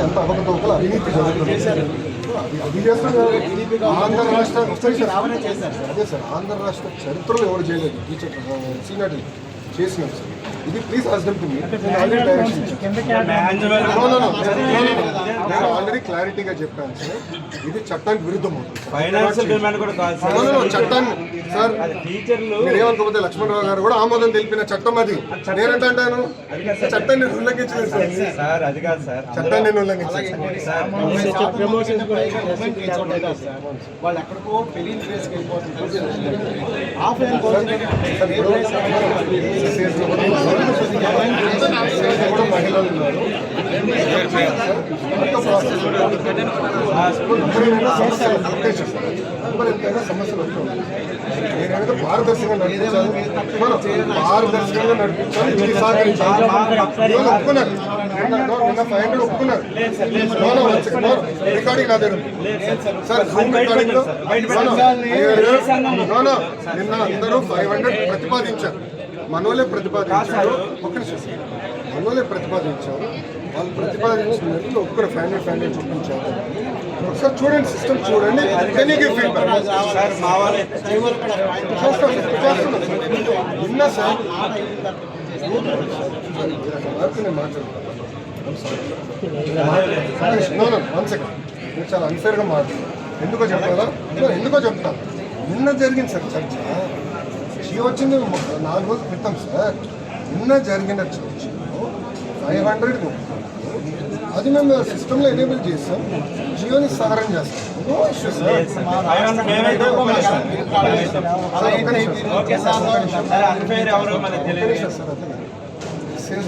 ఎంత అవకతవకలు అవినీతి అది- చేస్తున్నారు ఆంధ్ర రాష్ట్ర. అదే సార్ ఆంధ్ర రాష్ట్ర చరిత్రలో ఎవరు చేయలేదు. టీచర్ సీనియర్ చేసినాం సార్. ఇది ప్లీజ్ అర్థం నేను ఆల్రెడీ డైరెక్షన్ ఇచ్చాను No, no, no. నేను ఆల్రెడీ క్లారిటీగా చెప్పాను సార్ ఇది చట్టానికి విరుద్ధం అవుతుంది. చట్టాన్ని సార్ టీచర్లు మీరేమనుకోకపోతే లక్ష్మణరావు గారు కూడా ఆమోదం తెలిపిన చట్టం అది నేనంటే అంటాను చట్టాన్ని ఉల్లంఘించలేదు సార్ సార్ అది కాదు సార్ చట్టాన్ని నేను ఉల్లంఘించలేదు సమస్యలు నేనేదో పారదర్శకంగా నడిపించాలి మనం పారదర్శకంగా నడిపించాలి ఇది సహకరించాలి ఇవాళ ఒప్పుకున్నారు నిన్న ఫైవ్ హండ్రెడ్ ఒప్పుకున్నారు. రికార్డింగ్ నా దగ్గర. Sir zoom recording. నిన్న అందరూ ఫైవ్ హండ్రెడ్ ప్రతిపాదించారు మనోలే ప్రతిపాదించారు. సార్. మనోలే ప్రతిపాదించారు. వాళ్ళు ప్రతిపాదించిన ఒక్కరు ఫ్యామిలీ ఫ్యామిలీ చూపించారు. ఒకసారి చూడండి సిస్టమ్ చూడండి. Feedback. సార్ మా వాళ్ళే. చేస్తాం సార్, చేస్తున్నాం సార్. విన్నా సార్. వరకు నేను మాట్లాడతాను నో నో వన్ సెకండ్ మీరు చాలా అన్ఫేర్గా మాట్లాడారు. ఎందుకో చెప్తారా? ఎందుకో చెప్తాను. నిన్న జరిగింది సార్ చర్చ. జియో వచ్చింది. నాలుగు రోజుల క్రితం సార్. నిన్న జరిగిన చర్చలో ఫైవ్ హండ్రెడ్ అది మేము సిస్టంలో ఎనేబుల్ చేస్తాం జియోని సహరం చేస్తాం. No issue sir.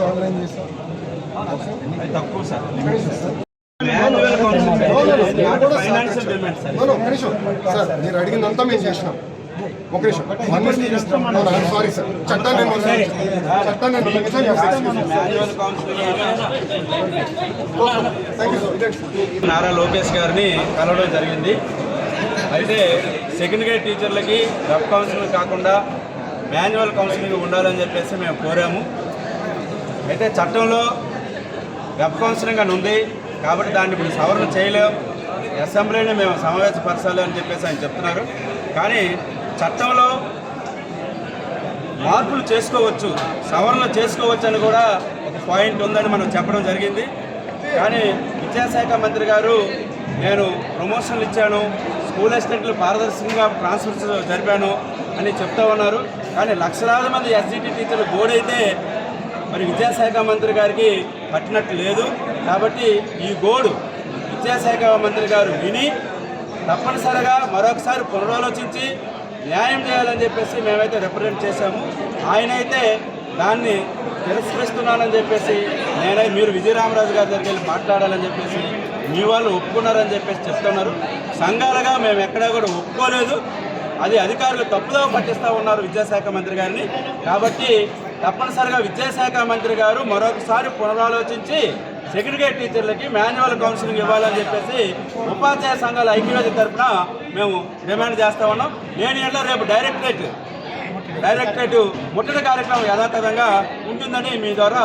ఆన్లైన్ చేస్తాం తక్కువ మీరు అడిగిందంతా మేము చేసినాం. ఒక నిమిషం. సారీ సార్ చట్టాన్ని. చట్టాన్ని. నారా లోకేష్ గారిని కలవడం జరిగింది. అయితే సెకండ్ గ్రేడ్ టీచర్లకి వెబ్ కౌన్సిలింగ్ కాకుండా మాన్యువల్ కౌన్సిలింగ్ ఉండాలని చెప్పేసి మేము కోరాము. అయితే చట్టంలో వెబ్ కౌన్సిలింగ్ అని ఉంది. కాబట్టి దాన్ని ఇప్పుడు సవరణ చేయలేం. అసెంబ్లీని మేము సమావేశపరచాలి అని చెప్పేసి ఆయన చెప్తున్నారు. కానీ చట్టంలో మార్పులు చేసుకోవచ్చు సవరణలు చేసుకోవచ్చు అని కూడా ఒక పాయింట్ ఉందని మనం చెప్పడం జరిగింది. కానీ విద్యాశాఖ మంత్రి గారు నేను ప్రమోషన్లు ఇచ్చాను స్కూల్ అసిస్టెంట్లు పారదర్శకంగా ట్రాన్స్ఫర్స్ జరిపాను అని చెప్తా ఉన్నారు. కానీ లక్షలాది మంది ఎస్జిటి టీచర్లు గోడైతే మరి విద్యాశాఖ మంత్రి గారికి పట్టినట్టు లేదు. కాబట్టి ఈ గోడు విద్యాశాఖ మంత్రి గారు విని తప్పనిసరిగా మరొకసారి పునరాలోచించి న్యాయం చేయాలని చెప్పేసి మేమైతే రిప్రజెంట్ చేశాము. ఆయన అయితే దాన్ని తిరస్కరిస్తున్నానని చెప్పేసి నేనే మీరు విజయరామరాజు గారి దగ్గరికి వెళ్ళి మాట్లాడాలని చెప్పేసి మీ వాళ్ళు ఒప్పుకున్నారని చెప్పేసి చెప్తున్నారు. సంఘాలుగా మేము ఎక్కడా కూడా ఒప్పుకోలేదు. అది అధికారులు తప్పుదో పట్టిస్తూ ఉన్నారు విద్యాశాఖ మంత్రి గారిని. కాబట్టి తప్పనిసరిగా విద్యాశాఖ మంత్రి గారు మరొకసారి పునరాలోచించి సెక్రటరీ టీచర్లకి మాన్యువల్ కౌన్సిలింగ్ ఇవ్వాలని చెప్పేసి ఉపాధ్యాయ సంఘాల ఐక్యవేది తరఫున మేము డిమాండ్ చేస్తా ఉన్నాం. నేను ఎట్లా రేపు డైరెక్టరేట్ డైరెక్టరేట్ ముట్టడి కార్యక్రమం యథాతథంగా ఉంటుందని మీ ద్వారా